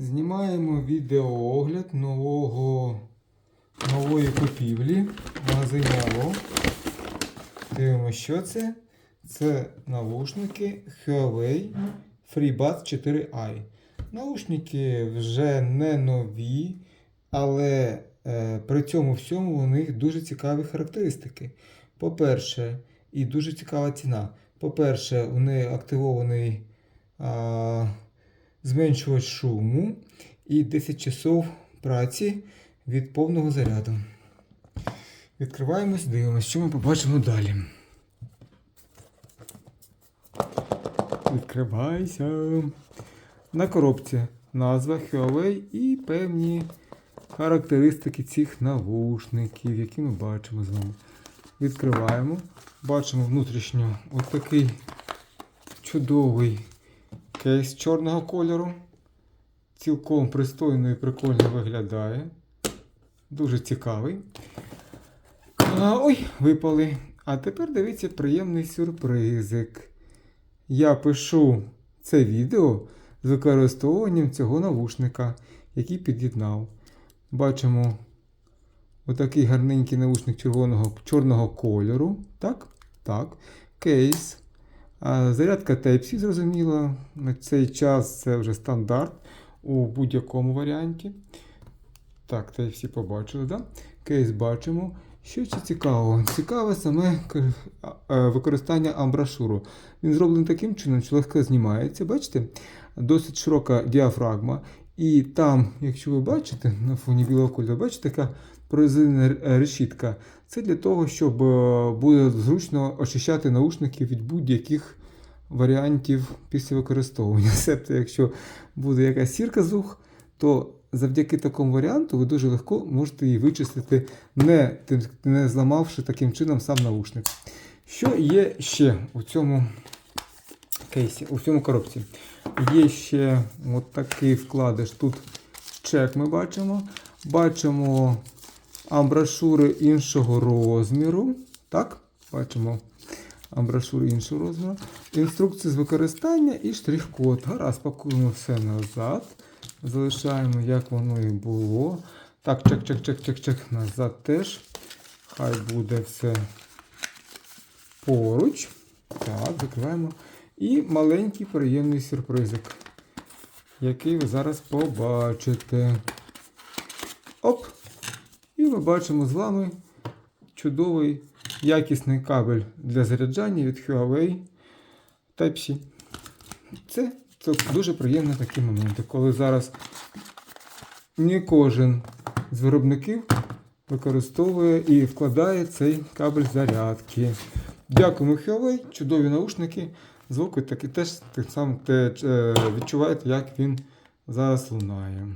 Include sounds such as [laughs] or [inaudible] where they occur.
Знімаємо відеоогляд нового, нової купівлі магазину. Дивимося, що це. Це навушники Huawei FreeBuds 4i. Наушники вже не нові, але е, при цьому всьому у них дуже цікаві характеристики. По-перше, і дуже цікава ціна. По-перше, у неї активований а, зменшувач шуму і 10 часов праці від повного заряду. Відкриваємось, дивимося, що ми побачимо далі. Відкривайся. На коробці назва Huawei і певні характеристики цих навушників, які ми бачимо з вами. Відкриваємо. Бачимо внутрішньо отакий чудовий кейс чорного кольору. Цілком пристойно і прикольно виглядає. Дуже цікавий. А, ой, випали. А тепер дивіться приємний сюрпризик. Я пишу це відео з використовуванням цього навушника, який під'єднав. Бачимо отакий гарненький навушник червоного, чорного кольору. Так? Так. Кейс. Зарядка Type-C, зрозуміло. На цей час це вже стандарт у будь-якому варіанті. Так, Type-C побачили, да? Кейс бачимо. Що ще цікавого? Цікаве саме е, використання амбрашуру. Він зроблений таким чином, що легко знімається. Бачите? Досить широка діафрагма. І там, якщо ви бачите, на фоні білого кольору, бачите, така прорезинена решітка. Це для того, щоб е, буде зручно очищати наушники від будь-яких варіантів після використовування. [laughs] Себто, якщо буде якась сірка з ух, то завдяки такому варіанту ви дуже легко можете її вичистити, не, не зламавши таким чином сам наушник. Що є ще у цьому кейсі, у цьому коробці? Є ще от такий вкладиш. Тут чек ми бачимо. Бачимо амбрашури іншого розміру. Так, бачимо амбрашури іншого розміру. Інструкції з використання і штрих-код. Гаразд, пакуємо все назад. Залишаємо, як воно і було. Так, чек, чек, чек, чек, чек. Назад теж. Хай буде все поруч. Так, закриваємо. І маленький приємний сюрпризик, який ви зараз побачите. Оп! І ми бачимо з вами чудовий якісний кабель для заряджання від Huawei Type-C. Це, це дуже приємні такі моменти, коли зараз не кожен з виробників використовує і вкладає цей кабель зарядки. Дякуємо Huawei, чудові наушники. Звуки такі теж так само те, е, відчуваєте, як він зараз лунає.